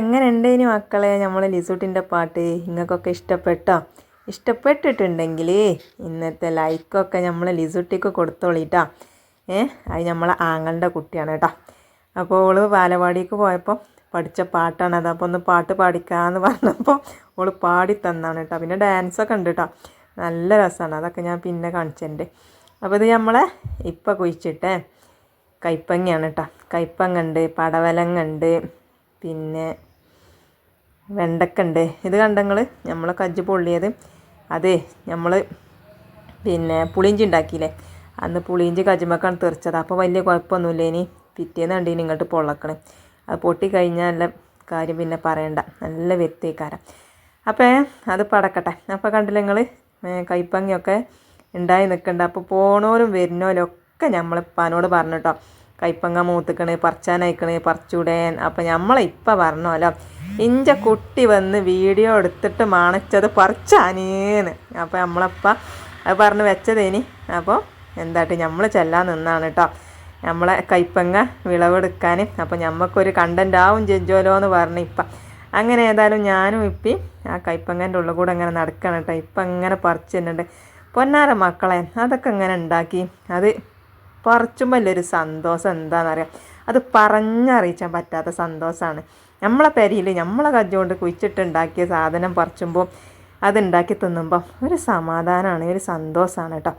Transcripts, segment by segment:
എങ്ങനെ ഉണ്ടേനി മക്കളെ? നമ്മൾ ലിസൂട്ടിന്റെ പാട്ട് നിങ്ങൾക്കൊക്കെ ഇഷ്ടപ്പെട്ടോ? ഇഷ്ടപ്പെട്ടിട്ടുണ്ടെങ്കിൽ ഇന്നത്തെ ലൈക്കൊക്കെ നമ്മൾ ലിസൂട്ടിക്ക് കൊടുത്തോളിട്ടാ ഏ? അത് നമ്മളെ ആങ്ങളുടെ കുട്ടിയാണ് കേട്ടോ അപ്പോൾ ഓൾ ബാലവാടിക്ക് പോയപ്പോൾ പഠിച്ച പാട്ടാണ് അത്. അപ്പോൾ ഒന്ന് പാട്ട് പാടിക്കാന്ന് പറഞ്ഞപ്പോൾ ഓൾ പാടി തന്നാണ് കേട്ടോ പിന്നെ ഡാൻസൊക്കെ ഉണ്ട് കേട്ടോ നല്ല രസമാണ് അതൊക്കെ ഞാൻ പിന്നെ കാണിച്ചിട്ടുണ്ട് അപ്പോൾ ഇത് നമ്മളെ ഇപ്പം കുഴിച്ചിട്ടേ കൈപ്പങ്ങയാണ് കേട്ടോ കൈപ്പങ്ങ ഉണ്ട് പടവലങ്ങ ഉണ്ട് പിന്നെ വെണ്ടക്ക ഉണ്ട് ഇത് കണ്ടങ്ങൾ നമ്മളെ കജ്ജ് പൊള്ളിയത്. അതെ നമ്മൾ പിന്നെ പുളിഞ്ചി ഉണ്ടാക്കിയില്ലേ? അന്ന് പുളിയിഞ്ചി കജ്ജുമ്മക്കാണ് തെറിച്ചത്. അപ്പോൾ വലിയ കുഴപ്പമൊന്നുമില്ല ഇനി. പിറ്റേന്ന് കണ്ടി ഇങ്ങോട്ട് പൊള്ളക്കണം. അത് പൊട്ടി കഴിഞ്ഞാൽ നല്ല കാര്യം പിന്നെ പറയണ്ട. നല്ല വ്യക്തിക്കാരം അപ്പോൾ അത് പടക്കട്ടെ. അപ്പോൾ കണ്ടില്ല നിങ്ങൾ കൈപ്പങ്ങിയൊക്കെ ഉണ്ടായി നിൽക്കണ്ട അപ്പോൾ പോണോരും വരുന്നോരും ഒക്കെ നമ്മളിപ്പാനോട് പറഞ്ഞിട്ടോ കൈപ്പങ്ങ മൂത്തിക്കണ് പറിച്ചാനയക്കണ് പറിച്ചൂടെ അപ്പം നമ്മളെ ഇപ്പം പറഞ്ഞോലോ ഇഞ്ച കുട്ടി വന്ന് വീഡിയോ എടുത്തിട്ട് മാണിച്ചത് പറിച്ചാനേന്ന്. അപ്പോൾ നമ്മളപ്പ അത് പറഞ്ഞ് വെച്ചതേനി. അപ്പോൾ എന്താട്ട് നമ്മൾ ചെല്ലാൻ നിന്നാണ് കേട്ടോ നമ്മളെ കൈപ്പങ്ങ വിളവെടുക്കാൻ അപ്പോൾ ഞമ്മക്കൊരു കണ്ടന്റ് ആവും ചെഞ്ചോലോ എന്ന് പറഞ്ഞ് ഇപ്പം. അങ്ങനെ ഏതായാലും ഞാനും ഇപ്പി ആ കൈപ്പങ്ങന്റെ ഉള്ളിൽ കൂടെ അങ്ങനെ നടക്കണം കേട്ടോ ഇപ്പം അങ്ങനെ തന്നെ പൊന്നാര മക്കളെ അതൊക്കെ ഇങ്ങനെ ഉണ്ടാക്കി അത് പറിച്ചുമ്പോൾ ഒരു സന്തോഷം? എന്താണെന്നറിയാം അത് പറഞ്ഞറിയിച്ചാൻ പറ്റാത്ത സന്തോഷമാണ് നമ്മളെ പെരിയിൽ നമ്മളെ കജ്ജുകൊണ്ട് കുഴിച്ചിട്ടുണ്ടാക്കിയ സാധനം പറിച്ചുമ്പോൾ അതുണ്ടാക്കി തിന്നുമ്പോൾ ഒരു സമാധാനമാണ് ഒരു സന്തോഷമാണ് കേട്ടോ.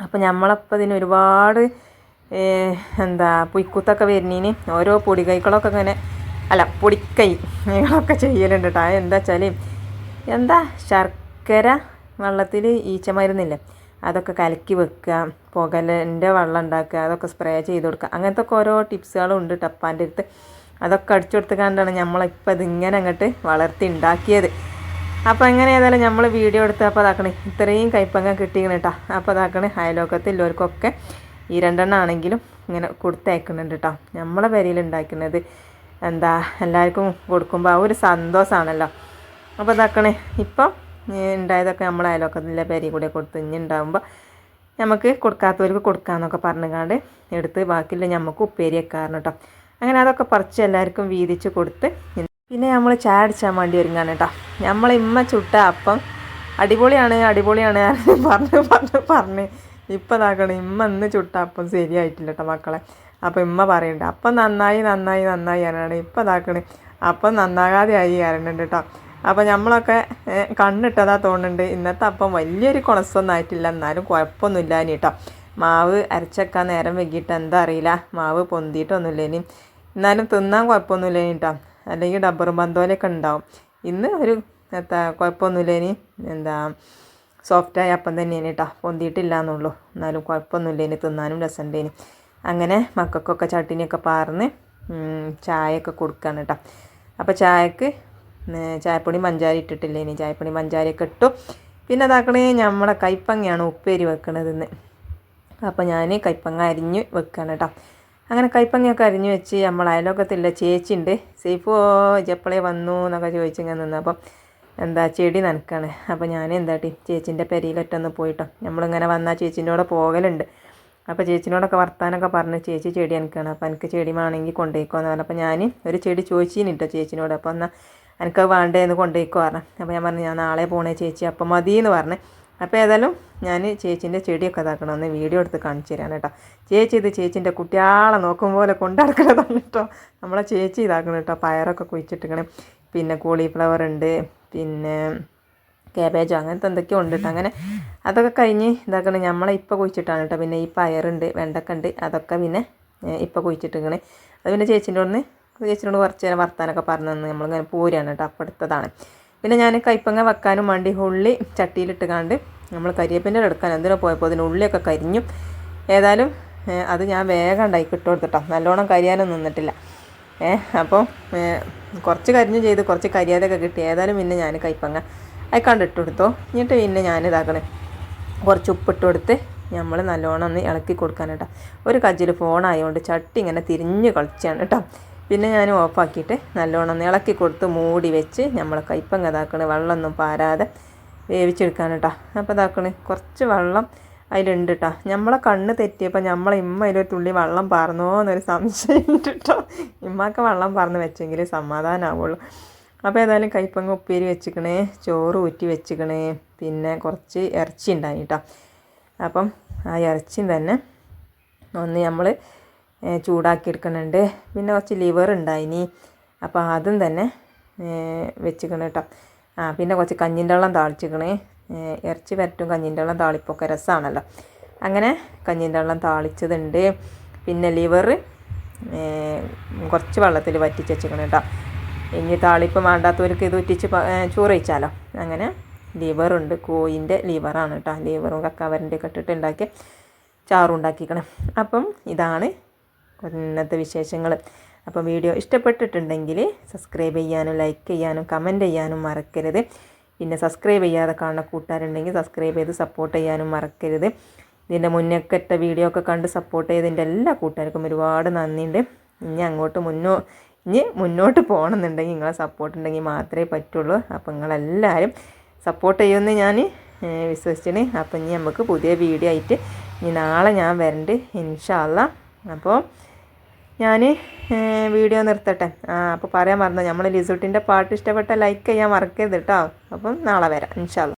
അപ്പോൾ നമ്മളപ്പോൾ ഇതിന് ഒരുപാട് എന്താ പുയ്ക്കുത്തൊക്കെ വരുന്നതിന് ഓരോ പൊടികൈകളൊക്കെ ഇങ്ങനെ അല്ല പൊടിക്കൈകളൊക്കെ ചെയ്യലുണ്ട് കേട്ടോ. എന്താ വെച്ചാൽ എന്താ ശർക്കര വെള്ളത്തിൽ ഈച്ച മരുന്നില്ലേ അതൊക്കെ കലക്കി വെക്കുക പുകലിന്റെ വെള്ളം ഉണ്ടാക്കുക അതൊക്കെ സ്പ്രേ ചെയ്ത് കൊടുക്കുക. അങ്ങനത്തെ ഒക്കെ ഓരോ ടിപ്സുകളും ഉണ്ട് ടപ്പാന്റെ അടുത്ത്. അതൊക്കെ അടിച്ചു കൊടുത്തുകൊണ്ടാണ് നമ്മളിപ്പോൾ ഇതിങ്ങനെ അങ്ങോട്ട് വളർത്തി ഉണ്ടാക്കിയത്. അപ്പോൾ എങ്ങനെ ഏതായാലും നമ്മൾ വീഡിയോ എടുത്ത് അപ്പോൾ അതാക്കണേ ഇത്രയും കൈപ്പങ്ങ കിട്ടിക്കണം കേട്ടോ അപ്പോൾ അതാക്കണേ അയലോക്കത്തുള്ളവർക്കൊക്കെ ഈ രണ്ടെണ്ണം ആണെങ്കിലും ഇങ്ങനെ കൊടുത്തയക്കുന്നുണ്ട് കേട്ടോ നമ്മളെ പേരിൽ ഉണ്ടാക്കുന്നത് എന്താ എല്ലാവർക്കും കൊടുക്കുമ്പോൾ ആ ഒരു സന്തോഷമാണല്ലോ അപ്പോൾ ഇതാക്കണേ ഇപ്പം ഉണ്ടായതൊക്കെ നമ്മൾ അയലോക്കത്തിലെ പേരിൽ കൂടെ കൊടുത്ത് ഇനി ഉണ്ടാകുമ്പോൾ നമുക്ക് കൊടുക്കാത്തവർക്ക് കൊടുക്കാമെന്നൊക്കെ പറഞ്ഞുകൊണ്ട് എടുത്ത് ബാക്കിയുള്ള നമുക്ക് ഉപ്പേരി വെക്കാറുണ്ട് കേട്ടോ അങ്ങനെ അതൊക്കെ പറിച്ച് എല്ലാവർക്കും വീതിച്ച് കൊടുത്ത് പിന്നെ നമ്മൾ ചായ അടിച്ചാൻ വേണ്ടി ഒരുങ്ങാണ് കേട്ടോ നമ്മൾ ഇമ്മ ചുട്ട അപ്പം അടിപൊളിയാണ് അടിപൊളിയാണ് പറഞ്ഞ് പറഞ്ഞ് പറഞ്ഞ് ഇപ്പം ഇതാക്കണം. ഇമ്മ ഇന്ന് ചുട്ട അപ്പം ശരിയായിട്ടില്ല കേട്ടോ മക്കളെ. അപ്പം ഇമ്മ പറയണ്ട അപ്പം നന്നായി നന്നായി നന്നായി ആരാണ് ഇപ്പം ഇതാക്കണേ. അപ്പം നന്നാകാതെ ആയി കയറുന്നുണ്ട് കേട്ടോ അപ്പോൾ നമ്മളൊക്കെ കണ്ണിട്ടതാ തോന്നുന്നുണ്ട്. ഇന്നത്തെ അപ്പം വലിയൊരു കുളസൊന്നും ആയിട്ടില്ല എന്നാലും കുഴപ്പമൊന്നുമില്ല ഇനി കേട്ടോ മാവ് അരച്ചൊക്കെ നേരം വൈകിട്ട് എന്താ അറിയില്ല. മാവ് പൊന്തിയിട്ടൊന്നുമില്ല ഇനി. എന്നാലും തിന്നാൻ കുഴപ്പമൊന്നുമില്ല ഇനി കേട്ടോ അല്ലെങ്കിൽ ഡബ്ബറും ബന്തോലൊക്കെ ഉണ്ടാവും. ഇന്ന് ഒരു എന്താ കുഴപ്പമൊന്നുമില്ല ഇനി. എന്താ സോഫ്റ്റായ അപ്പം തന്നെയാണ് കേട്ടോ പൊന്തിയിട്ടില്ല എന്നുള്ളൂ. എന്നാലും കുഴപ്പമൊന്നുമില്ല ഇനി. തിന്നാനും രസമുണ്ട് ഇനി. അങ്ങനെ മക്കൾക്കൊക്കെ ചട്ടിനിയൊക്കെ പാർന്ന് ചായയൊക്കെ കൊടുക്കുകയാണ് കേട്ടോ അപ്പോൾ ചായക്ക് ചായപ്പൊടി മഞ്ചാരി ഇട്ടിട്ടില്ല ഇനി ചായപ്പൊടി മഞ്ചാരിയൊക്കെ ഇട്ടു. പിന്നെ അതാക്കണേ നമ്മളെ കൈപ്പങ്ങയാണ് ഉപ്പേരി വെക്കണതെന്ന്. അപ്പോൾ ഞാൻ കൈപ്പങ്ങ അരിഞ്ഞ് വെക്കുകയാണ് കേട്ടോ. അങ്ങനെ കൈപ്പങ്ങയൊക്കെ അരിഞ്ഞ് വെച്ച് നമ്മൾ അയലോക്കത്തില്ല ചേച്ചിയുണ്ട്. സേഫ് ജപ്പളേ വന്നു? എന്നൊക്കെ ചോദിച്ചിങ്ങനെ നിന്ന്. അപ്പം എന്താ ചെടി നനക്കാണ്. അപ്പോൾ ഞാൻ എന്താട്ടി ചേച്ചീന്റെ പെരയിലൊറ്റൊന്ന് പോയിട്ടോ. നമ്മളിങ്ങനെ വന്നാൽ ചേച്ചീന്റെ കൂടെ പോകലുണ്ട്. അപ്പോൾ ചേച്ചിനോടൊക്കെ വർത്താനൊക്കെ പറഞ്ഞ് ചേച്ചി ചെടി എനിക്കാണ് അപ്പോൾ എനിക്ക് ചെടി വേണമെങ്കിൽ കൊണ്ടുപോയിക്കോന്ന് പറഞ്ഞു. അപ്പോൾ ഞാൻ ഒരു ചെടി ചോദിച്ചിട്ടോ ചേച്ചിനോട്. അപ്പോൾ എന്നാൽ എനിക്ക് വേണ്ടേ എന്ന് കൊണ്ടുപോയിക്കോ പറഞ്ഞു. അപ്പോൾ ഞാൻ പറഞ്ഞു ഞാൻ നാളെ പോണേ ചേച്ചി അപ്പം മതി എന്ന് പറഞ്ഞു. അപ്പോൾ ഏതായാലും ഞാൻ ചേച്ചീന്റെ ചെടിയൊക്കെ ഇതാക്കണം ഒന്ന് വീഡിയോ എടുത്ത് കാണിച്ചു തരാൻ കേട്ടോ. ചേച്ചി ഇത് ചേച്ചീന്റെ കുട്ടിയാളെ നോക്കും പോലെ കൊണ്ടടക്കണതാണ് കേട്ടോ. നമ്മളെ ചേച്ചി ഇതാക്കണം കേട്ടോ പയറൊക്കെ കുഴിച്ചിട്ടിക്കണം. പിന്നെ കോളിഫ്ലവർ ഉണ്ട് പിന്നെ കാബേജോ അങ്ങനത്തെ എന്തൊക്കെയോ ഉണ്ട് കേട്ടോ. അങ്ങനെ അതൊക്കെ കഴിഞ്ഞ് ഇതാക്കണം നമ്മളെ ഇപ്പോൾ കുഴിച്ചിട്ടാണ് കേട്ടോ. പിന്നെ ഈ പയറുണ്ട് വെണ്ടക്ക ഉണ്ട് അതൊക്കെ പിന്നെ ഇപ്പോൾ കുഴിച്ചിട്ടിങ്ങനെ അത് പിന്നെ ചേച്ചീന്റെ ഒന്ന് ചേച്ചിനോട് കുറച്ച് നേരം വർത്താനൊക്കെ പറഞ്ഞു തന്നു. നമ്മളിങ്ങനെ പോരുകയാണ് കേട്ടോ. അപ്പം എടുത്തതാണ് പിന്നെ ഞാൻ കൈപ്പങ്ങ വെക്കാനും വേണ്ടി ഉള്ളി ചട്ടിയിലിട്ട് കണ്ട് നമ്മൾ കരിയേപ്പിന്റെ എടുക്കാൻ എന്തിനോ പോയപ്പോൾ അതിന് ഉള്ളിയൊക്കെ കരിഞ്ഞു. ഏതായാലും അത് ഞാൻ വേഗം ഉണ്ടാക്കി ഇട്ട് കൊടുത്തിട്ടോ നല്ലോണം കരിയാനും നിന്നിട്ടില്ല. ഏ അപ്പോൾ കുറച്ച് കരിഞ്ഞു ചെയ്ത് കുറച്ച് കരിയാതൊക്കെ കിട്ടി. ഏതായാലും പിന്നെ ഞാൻ കൈപ്പങ്ങ അയക്കാണ്ട് ഇട്ട് കൊടുത്തോ എന്നിട്ട് പിന്നെ ഞാൻ ഇതാക്കണേ. കുറച്ച് ഉപ്പിട്ട് കൊടുത്ത് നമ്മൾ നല്ലോണം ഒന്ന് ഇളക്കി കൊടുക്കാൻ ഒരു കജ്ജിൽ ഫോണായതുകൊണ്ട് ചട്ടി ഇങ്ങനെ തിരിഞ്ഞ് കളിച്ചാണ് കേട്ടോ. പിന്നെ ഞാൻ ഓഫാക്കിയിട്ട് നല്ലോണം ഇളക്കി കൊടുത്ത് മൂടി വെച്ച് നമ്മൾ കയ്പ്പങ്ങ കഥാക്കണ് വെള്ളമൊന്നും പാരാതെ വേവിച്ചെടുക്കാൻ കേട്ടോ അപ്പോൾ ഇതാക്കണ കുറച്ച് വെള്ളം അതിലുണ്ട് കേട്ടോ നമ്മളെ കണ്ണ് തെറ്റിയപ്പോൾ നമ്മളെ ഇമ്മ അതിലൊരു തുള്ളി വെള്ളം പാർന്നോ എന്നൊരു സംശയം ഉണ്ട് കേട്ടോ ഇമ്മക്ക് വെള്ളം പാർന്ന് വെച്ചെങ്കിൽ സമാധാനമാവുള്ളൂ അപ്പോൾ ഏതായാലും കൈപ്പങ്ങ ഉപ്പേരി വെച്ചിക്കണേ ചോറ് ഊറ്റി വെച്ചിക്കണേ പിന്നെ കുറച്ച് ഇറച്ചി ഉണ്ടായി കേട്ടോ അപ്പം ആ ഇറച്ചിയും തന്നെ ഒന്ന് നമ്മൾ ചൂടാക്കി എടുക്കുന്നുണ്ട് പിന്നെ കുറച്ച് ലിവർ ഉണ്ടായിനി. അപ്പോൾ അതും തന്നെ വെച്ചിക്കണം കേട്ടോ. ആ പിന്നെ കുറച്ച് കഞ്ഞിന്റെ വെള്ളം താളിച്ചിക്കണേ. ഇറച്ചി വരട്ടും കഞ്ഞിന്റെ വെള്ളം താളിപ്പൊക്കെ രസമാണല്ലോ അങ്ങനെ കഞ്ഞിന്റെ വെള്ളം താളിച്ചതുണ്ട്. പിന്നെ ലിവർ കുറച്ച് വെള്ളത്തിൽ വറ്റിച്ച് വെച്ചിക്കണം കേട്ടോ. ഇനി താളിപ്പ് വേണ്ടാത്തവർക്ക് ഇത് ഉറ്റിച്ച് ചോറ് വെച്ചാലോ അങ്ങനെ ലിവറുണ്ട് കോയിന്റെ ലിവറാണ് കേട്ടോ. ലിവറും കക്കാവരന്റെ ഒക്കെ ഇട്ടിട്ട് ഉണ്ടാക്കി ചാറുണ്ടാക്കിക്കണം അപ്പം ഇതാണ് ഇന്നത്തെ വിശേഷങ്ങൾ. അപ്പോൾ വീഡിയോ ഇഷ്ടപ്പെട്ടിട്ടുണ്ടെങ്കിൽ സബ്സ്ക്രൈബ് ചെയ്യാനും ലൈക്ക് ചെയ്യാനും കമന്റ് ചെയ്യാനും മറക്കരുത്. പിന്നെ സബ്സ്ക്രൈബ് ചെയ്യാതെ കാണുന്ന കൂട്ടാരുണ്ടെങ്കിൽ സബ്സ്ക്രൈബ് ചെയ്ത് സപ്പോർട്ട് ചെയ്യാനും മറക്കരുത്. ഇതിന്റെ മുന്നൊക്കെ ഇട്ട വീഡിയോ ഒക്കെ കണ്ട് സപ്പോർട്ട് ചെയ്തതിന്റെ എല്ലാ കൂട്ടുകാർക്കും ഒരുപാട് നന്ദിയുണ്ട്. ഇനി അങ്ങോട്ട് മുന്നോ ഇനി മുന്നോട്ട് പോകണമെന്നുണ്ടെങ്കിൽ നിങ്ങളെ സപ്പോർട്ട് ഉണ്ടെങ്കിൽ മാത്രമേ പറ്റുള്ളൂ. അപ്പോൾ നിങ്ങളെല്ലാവരും സപ്പോർട്ട് ചെയ്യുമെന്ന് ഞാൻ വിശ്വസിച്ചിന്. അപ്പം ഇനി നമുക്ക് പുതിയ വീഡിയോ ആയിട്ട് ഇനി നാളെ ഞാൻ വരണ്ട് ഇൻഷാല്ല അപ്പോൾ ഞാൻ വീഡിയോ നിർത്തട്ടെ. ആ അപ്പോൾ പറയാൻ മറന്നു. നമ്മൾ ലിസുട്ടിന്റെ പാട്ട് ഇഷ്ടപ്പെട്ട ലൈക്ക് ചെയ്യാൻ മറക്കരുത് കേട്ടോ അപ്പം നാളെ വരാം. ഇൻഷാല്ല